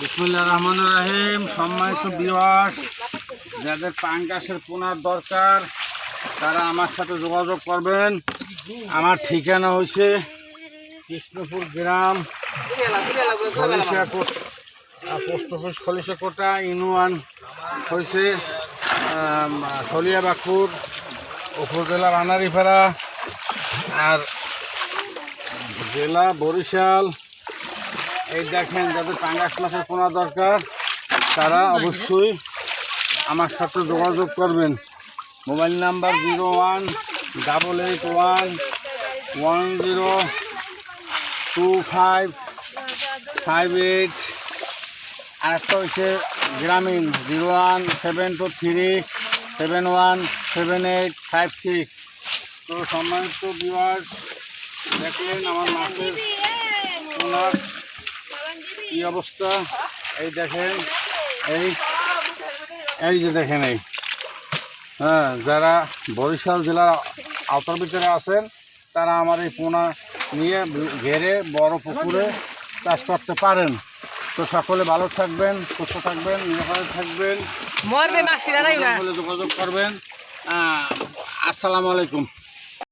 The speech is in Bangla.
বিসমুল্লাহ রহমান রাহিম। সম্মানিত বিবাস যাদের পাঙ্গাসের পোনার দরকার, তারা আমার সাথে যোগাযোগ করবেন। আমার ঠিকানা হয়েছে কৃষ্ণপুর গ্রাম post office Khalisha Kota union হয়েছে শলিয়াবাকুর উপজেলা রানারিপাড়া, আর জেলা বরিশাল। এই দেখেন যাদের পাঙ্গাস মাছের পোনা দরকার, তারা অবশ্যই আমার সাথে যোগাযোগ করবেন। Mobile number zero one double eight one one zero two five five eight. আর একটা হচ্ছে Grameen, zero one seven two three seven one seven eight five six. তো সম্মানিত বিভাগ দেখলেন আমার মাছের ওনার কি অবস্থা? এই দেখেন এই এই যে দেখেন এই। হ্যাঁ যারা বরিশাল জেলার আওতার ভিতরে আছেন তারা আমার এই পোনা নিয়ে ঘেরে বড় পুকুরে চাষ করতে পারেন। তো সকলে ভালো থাকবেন সুস্থ থাকবেন নিরাপদে থাকবেন। যোগাযোগ করবেন। আসসালামু আলাইকুম।